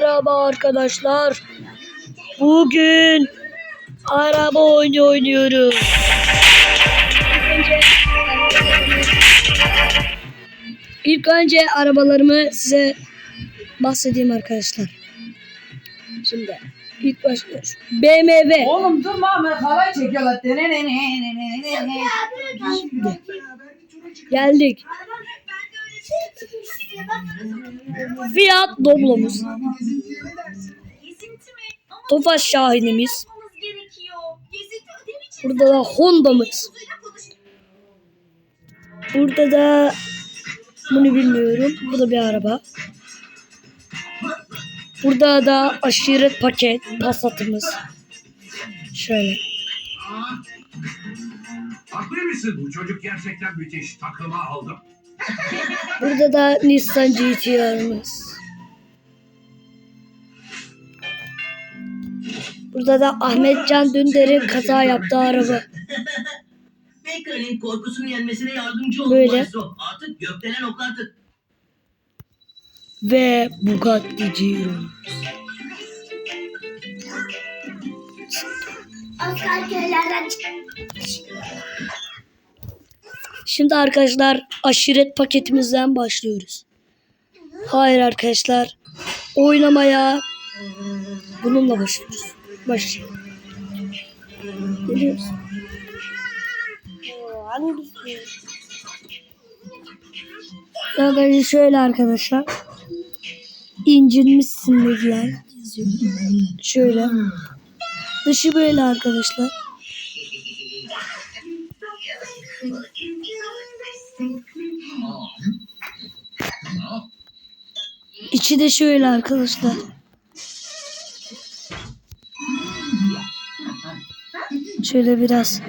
merhaba arkadaşlar. Bugün araba oyunu oynuyoruz. İlk önce arabalarımı size bahsedeyim arkadaşlar. Şimdi ilk başlıyoruz. BMW. Oğlum durma ama halay çekiyorlar. Geldik. Fiat Doblo'muz. Tofaş Şahin'imiz. Burada da Honda'mız. Burada da bunu bilmiyorum. Bu da bir araba. Burada da aşiret paket Passat'ımız. Şöyle. Haklı mısın? Bu çocuk gerçekten müthiş. Takıma aldım. Burada da Nissan GT-R'ımız. Burada da Ahmet Can Dündar'ın kaza yaptığı araba. Baker'ın korkusunu yenmesine yardımcı oldu Böyle. Maestro. Artık gökdelen oklar tık. Ve Bugatti Chiron. Oscar köylerden çık. Şimdi arkadaşlar aşiret paketimizden başlıyoruz. Hayır arkadaşlar. Oynamaya bununla başlıyoruz. Başlayalım. Geliyoruz. Arkadaşlar şöyle arkadaşlar. İncinmişsin. Yazıyor. Şöyle. Dışı böyle arkadaşlar. İçi de şöyle arkadaşlar. Şöyle biraz.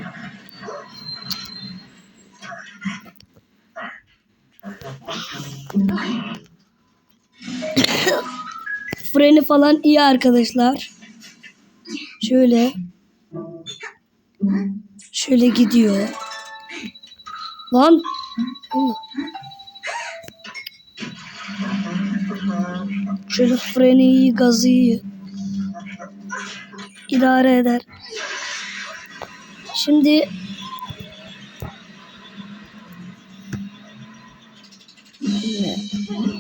Freni falan iyi arkadaşlar. Şöyle. Şöyle gidiyor. Lan. Şöyle freni iyi, gazı iyi. Eder. Şimdi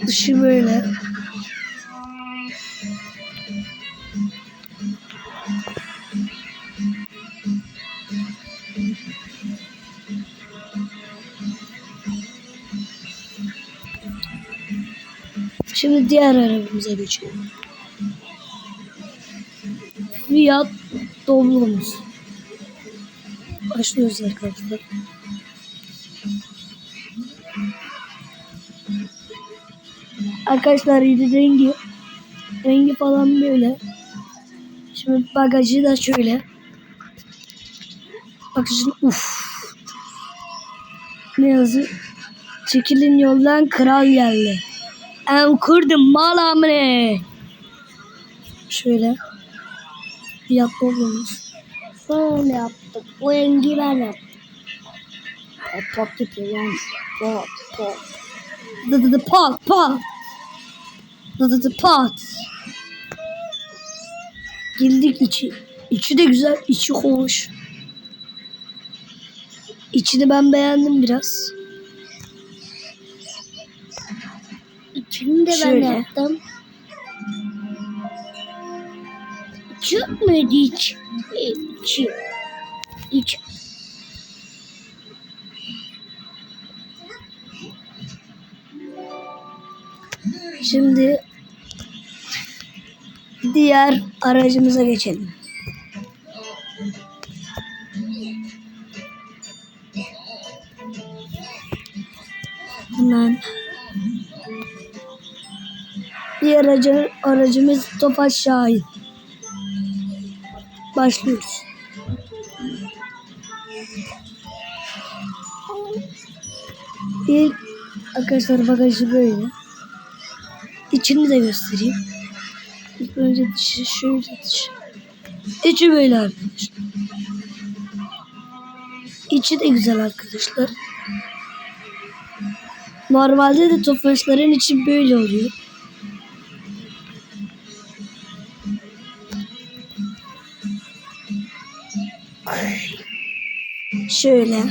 dışı böyle. Şimdi diğer arabamıza geçelim. Fiat Doblo'muz. Başlıyoruz arkadaşlar. Arkadaşlar rengi rengi falan böyle. Şimdi bagajı da şöyle. Bagajın uf. Ne yazıyor? Çekilin yoldan kral geldi. Em kurdum mal amre. Şöyle. Doblo'muz. Şöyle yaptık. Bu rengi ben yaptım. Pop pop gibi lan. Pop pop. Dı dı dı pat pat. Dı dı dı pat. Girdik içi. İçi de güzel. içi hoş. İçini ben beğendim biraz. De ben Şöyle. yaptım. Çok mu iç? İç. İç. Şimdi diğer aracımıza geçelim. Hemen diğer aracı, aracımız Tofaş Şahin. Başlıyoruz. İlk arkadaşlar bagajı böyle. İçini de göstereyim. İlk önce dışı şöyle dışı. İçi böyle arkadaşlar. İçi de güzel arkadaşlar. Normalde de tofaşların içi böyle oluyor. Şöyle.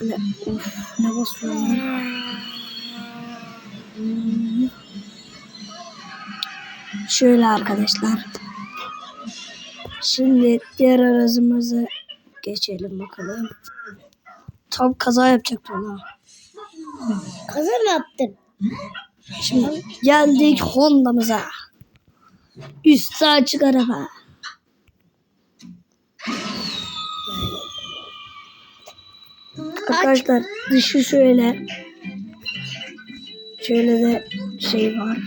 Böyle, of, ne basıyor lan? Hmm. Şöyle arkadaşlar. Şimdi diğer aracımıza geçelim bakalım. Tam kaza yapacaktım ha. Kaza mı yaptın? Şimdi geldik Honda'mıza. Üstü açık araba. Arkadaşlar dışı şöyle. Şöyle de şey var.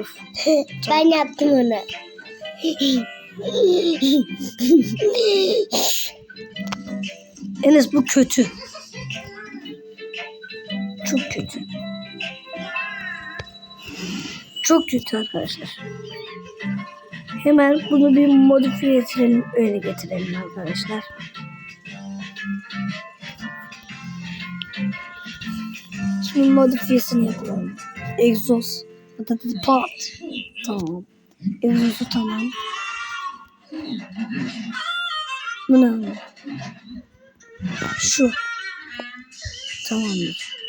Of. ben yaptım onu. Enes bu kötü. Çok kötü. Çok kötü arkadaşlar. Hemen bunu bir modifiye ettirelim. Öyle getirelim arkadaşlar. Şimdi modifiyesini yapalım. Egzoz. Pat. Tamam. Egzozu tamam. Bu ne? Şu. Tamamdır.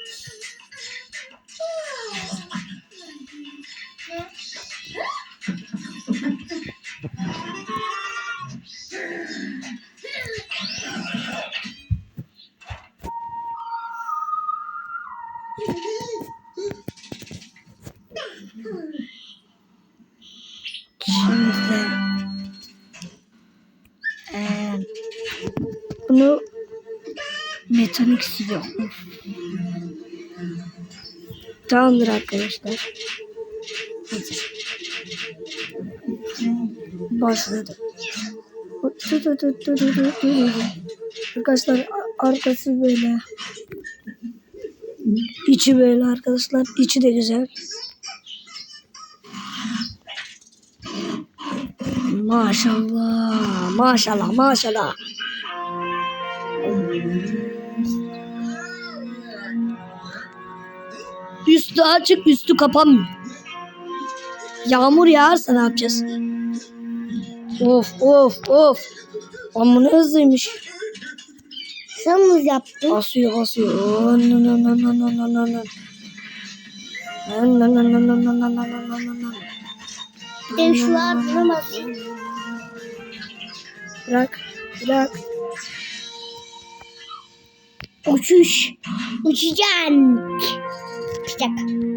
Metanik siliyor. Tamamdır arkadaşlar. Hazır. Başladı. Arkadaşlar arkası böyle. İçi böyle arkadaşlar. İçi de güzel. Maşallah. Maşallah. Maşallah. Üstü açık üstü kapanmıyor. Yağmur yağarsa ne yapacağız? Of of of. Amma ne hızlıymış. Sen mi yaptın? Asıyor asıyor. Ben şu an duramadım. Bırak, bırak. Uçuş. Uçacağım. check.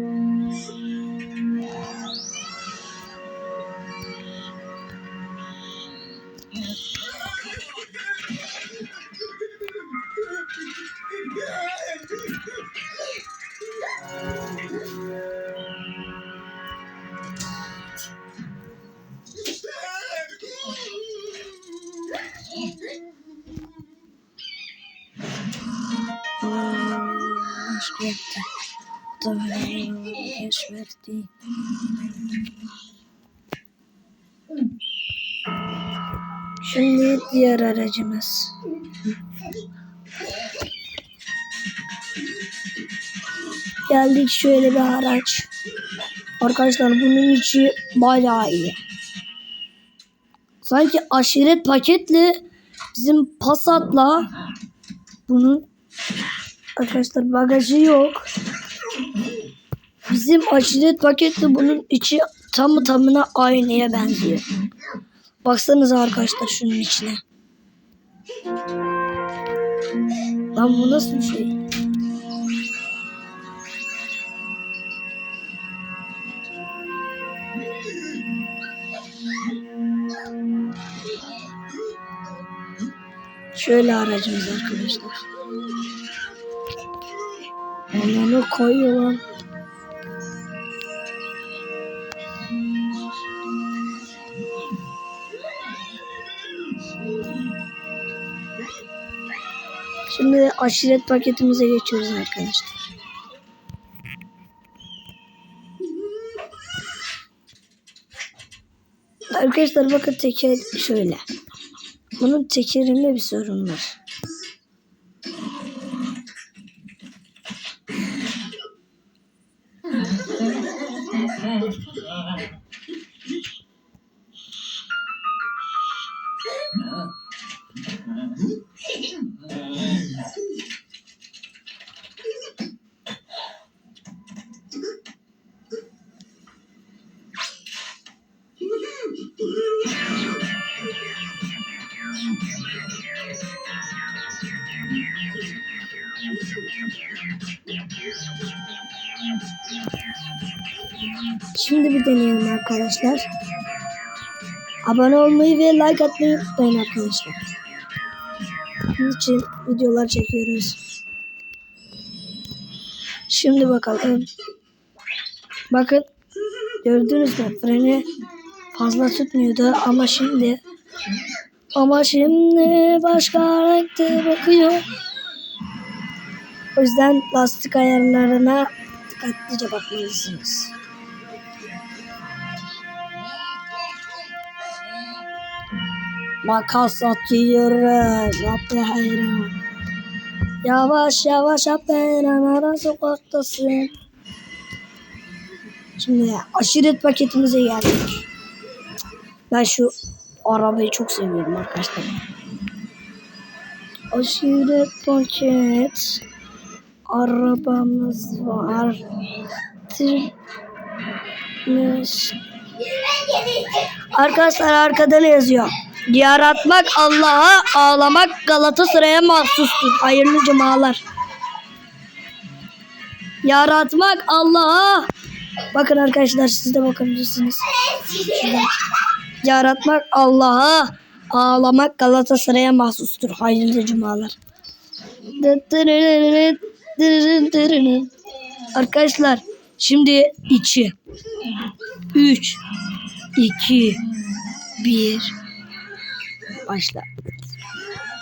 Verdi. Şimdi diğer aracımız. Geldik şöyle bir araç. Arkadaşlar bunun içi bayağı iyi. Sanki aşiret paketli bizim Passat'la bunun arkadaşlar bagajı yok. Bizim aşiret paketli bunun içi tamı tamına aynaya benziyor. Baksanıza arkadaşlar şunun içine. Lan bu nasıl bir şey? Şöyle aracımız arkadaşlar. Onları koyuyor lan. Şimdi aşiret paketimize geçiyoruz arkadaşlar. Arkadaşlar bakın teker şöyle. Bunun tekerinde bir sorun var. Arkadaşlar. Abone olmayı ve like atmayı unutmayın arkadaşlar. Bunun için videolar çekiyoruz. Şimdi bakalım. Bakın. Gördünüz mü? Freni fazla tutmuyordu ama şimdi ama şimdi başka renkte bakıyor. O yüzden lastik ayarlarına dikkatlice bakmalısınız. Makas atıyoruz. Yapı hayran. Yavaş yavaş yap hayran. Ara sokaktasın. Şimdi aşiret paketimize geldik. Ben şu arabayı çok seviyorum arkadaşlar. Aşiret paket. Arabamız var. Tırmış. Arkadaşlar arkada ne yazıyor? Yaratmak Allah'a, ağlamak Galatasaray'a mahsustur. Hayırlı cumalar. Yaratmak Allah'a. Bakın arkadaşlar siz de bakabilirsiniz. Yaratmak Allah'a, ağlamak Galatasaray'a mahsustur. Hayırlı cumalar. Arkadaşlar şimdi içi. 3 2 1 Başla.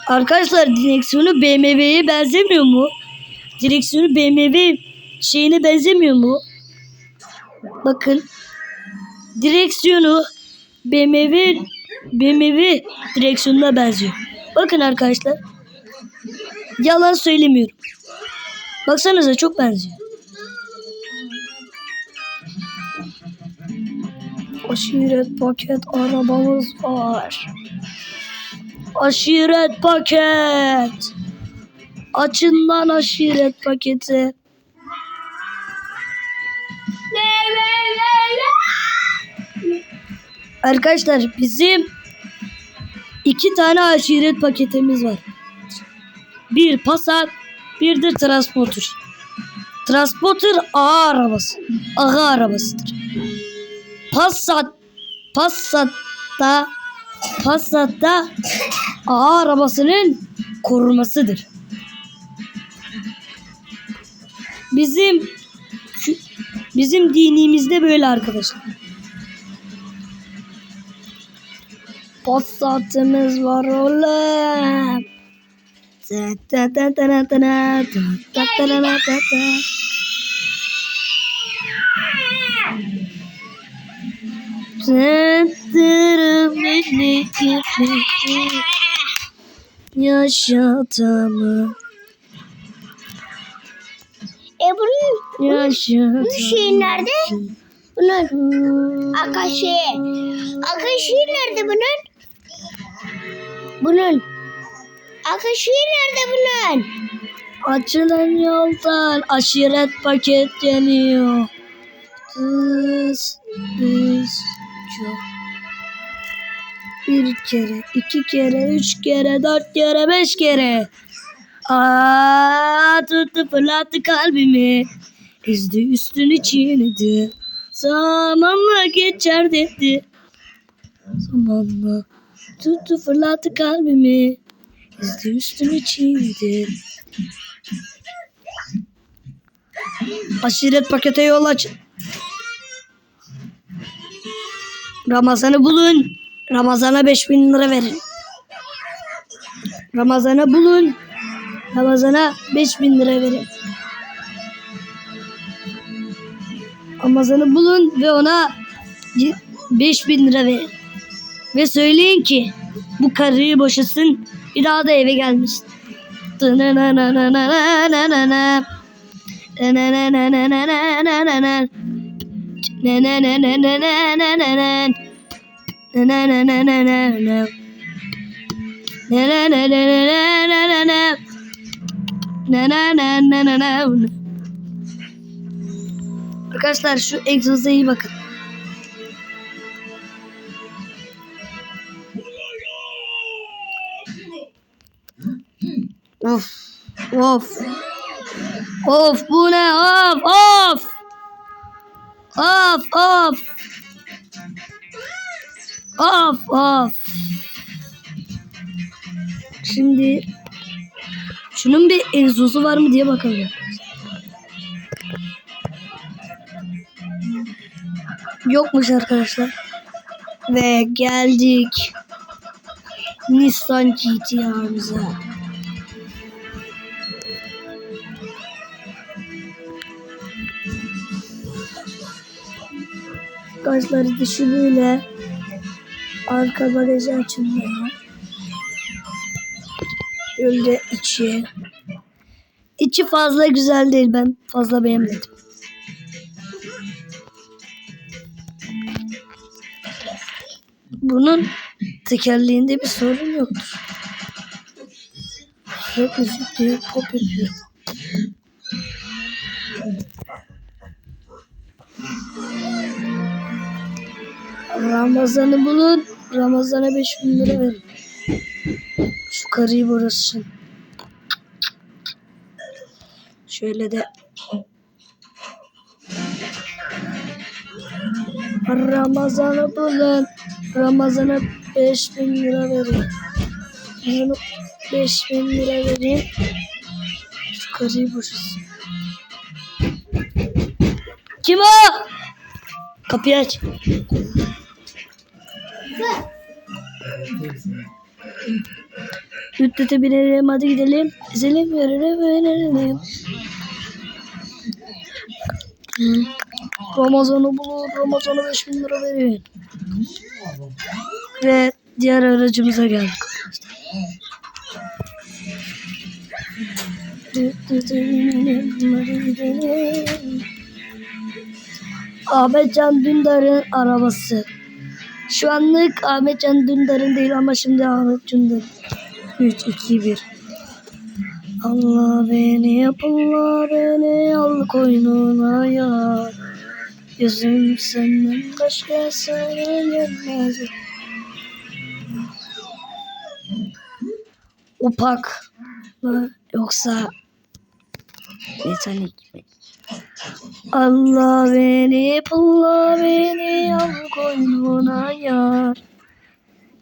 Arkadaşlar direksiyonu BMW'ye benzemiyor mu? Direksiyonu BMW şeyine benzemiyor mu? Bakın. Direksiyonu BMW BMW direksiyonuna benziyor. Bakın arkadaşlar. Yalan söylemiyorum. Baksanıza çok benziyor. Aşiret paket arabamız var. Aşiret paket. Açın lan aşiret paketi. Arkadaşlar bizim iki tane aşiret paketimiz var. Bir Passat, bir de Transporter. Transporter ağa arabası. Ağa arabasıdır. Passat Passat'ta Passat'ta ağa arabasının korumasıdır. Bizim bizim dinimizde böyle arkadaşlar. Passat'ımız var oğlum. Sentırım beni gibi yaşatımı E bunun, yaşatımı. bunun şeyi nerede? Bunun akaşı. Akaşı nerede bunun? Bunun. Akaşı nerede bunun? Açılan yoldan aşiret paket geliyor. Dız, dız, çok. Bir kere, iki kere, üç kere, dört kere, beş kere. Aa, tuttu fırlattı kalbimi. Ezdi üstünü çiğnedi. Zamanla geçer dedi. Zamanla tuttu fırlattı kalbimi. Ezdi üstünü çiğnedi. Aşiret pakete yol aç. Ramazan'ı bulun. Ramazan'a 5000 lira verin. Ramazan'ı bulun. Ramazan'a 5000 lira verin. Ramazan'ı bulun ve ona 5000 lira verin. Ve söyleyin ki bu karıyı boşasın bir daha da eve gelmesin. Arkadaşlar şu egzoza iyi bakın. Of. Of. Of bu ne? Of of. Of of. Of of. Şimdi şunun bir egzozu var mı diye bakalım. Yokmuş arkadaşlar. Ve geldik Nissan GTR'ımıza. Gazları dışı böyle. Arka bagajı açılıyor. Şöyle içi. İçi fazla güzel değil. Ben fazla beğenmedim. Bunun tekerleğinde bir sorun yoktur. Rap müzik diyor, pop yapıyor. Ramazan'ı bulun. Ramazan'a 5000 lira verin. Şu karıyı burası. Şöyle de Ramazan'ı bulun. Ramazan'a 5000 lira verin. Ramazan'a 5000 lira verin. Şu karıyı burası. Kim o? Kapıyı aç. Müddete binelim hadi gidelim. Ezelim yarına verelim. Ramazan'ı bulur. Ramazan'a 5000 lira verin. Ve diğer aracımıza geldik. Ahmetcan Dündar'ın arabası. Şu anlık Ahmetcan Dündar'ın değil ama şimdi Ahmet Dündar. 3, 2, 1. Allah beni Allah beni al koynuna ya. Yüzüm senden başka sana gelmez. Upak mı yoksa metanik mi? Allah beni pulla beni al koynuna yar.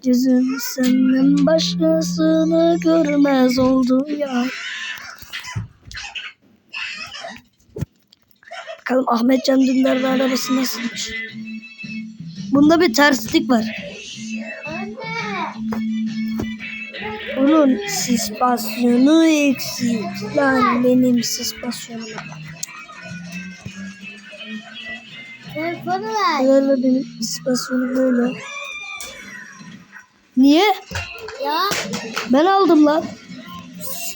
Yüzüm senden başkasını görmez oldu ya. Bakalım Ahmet Can Dündar'ın arabası nasılmış? Bunda bir terslik var. Bunun sispasyonu eksik. Lan benim sispasyonum. Telefonu Böyle benim sispasyonum böyle. Niye? Ya Ben aldım lan.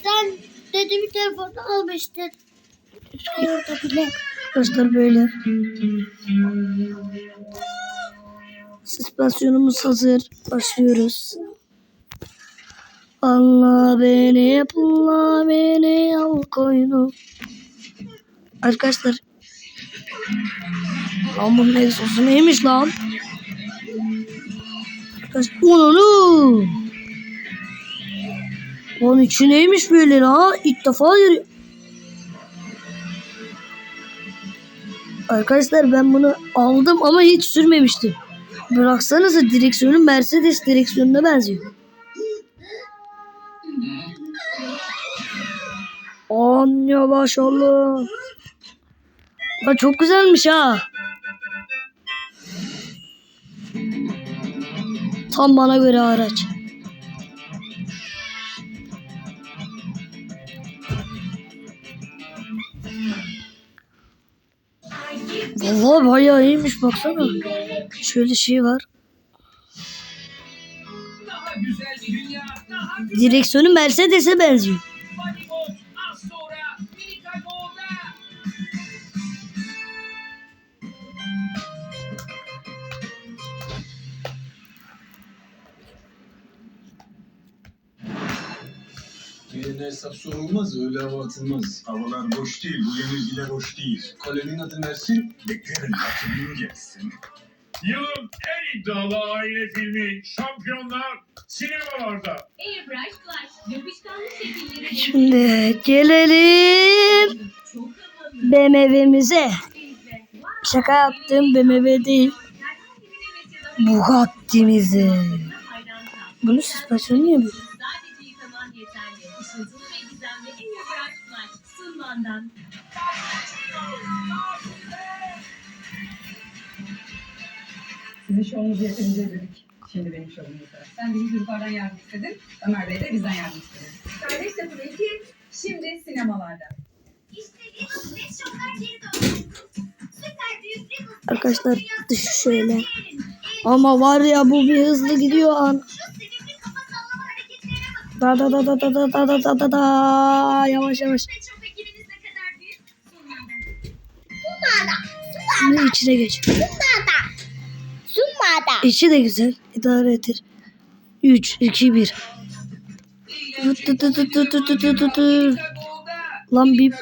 sen dedi bir telefonu almıştın. Orada bile. Arkadaşlar böyle. Süspansiyonumuz hazır. Başlıyoruz. Allah beni Allah beni al koynu. Arkadaşlar. Lan bunun egzozu neymiş lan? Arkadaşlar. Onu Lan içi neymiş böyle la? İlk defa görüyorum. Arkadaşlar ben bunu aldım ama hiç sürmemiştim. Bıraksanıza direksiyonu Mercedes direksiyonuna benziyor. An yavaş olun. Ya çok güzelmiş ha. Tam bana göre araç. Vallahi bayağı iyiymiş baksana. Şöyle şey var. Direksiyonu Mercedes'e benziyor. Yerine hesap sorulmaz, öyle hava atılmaz. Havalar boş değil, bu yenilgiler hoş değil. Kalemin adı Mersin, Beklerin rakibin gelsin. Yılın en iddialı aile filmi Şampiyonlar sinemalarda. Airbrush Flash yapışkanlı şekilleri Şimdi gelelim. BMW'mize. Şaka yaptım BMW değil. Herhangi bir evet ya da Sunman'dan. Sizin şovunuzu yeterince izledik. Şimdi benim şovum yeter. Sen de bizi yukarıdan yardım istedin. Ömer Bey de bizden yardım istedi. Kardeş Takım 2 şimdi sinemalarda. Arkadaşlar dışı şöyle. Ama var ya bu bir hızlı gidiyor an. Da da da da da da da da da da da yavaş yavaş. Şimdi içine geç. Zumbada. Zumbada. İçi de güzel. İdare edir. 3, 2, 1. Lan bir...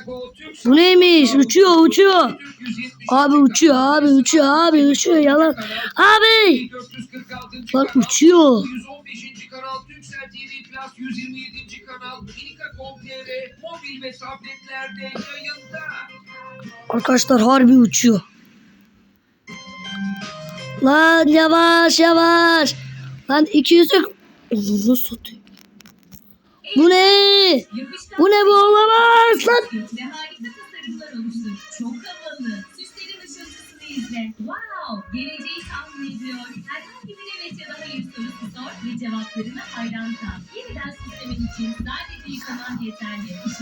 Bu neymiş? Uçuyor, uçuyor. Abi uçuyor, abi uçuyor, abi uçuyor. Yalan. Abi! Lan uçuyor. Arkadaşlar harbi uçuyor. Lan yavaş yavaş. Lan 200 Onu nasıl atıyor? Bu ne? Bu ne bu olamaz lan.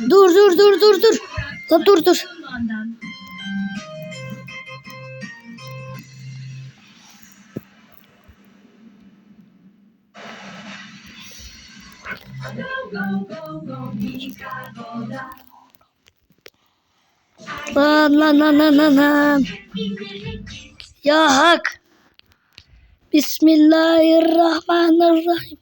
Dur dur dur dur dur. Lan dur dur. Lan lan lan lan lan lan. Ya hak. Bismillahirrahmanirrahim.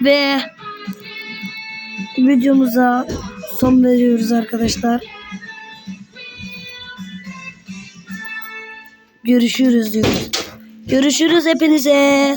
Ve videomuza son veriyoruz arkadaşlar. Görüşürüz diyoruz. Görüşürüz hepinize.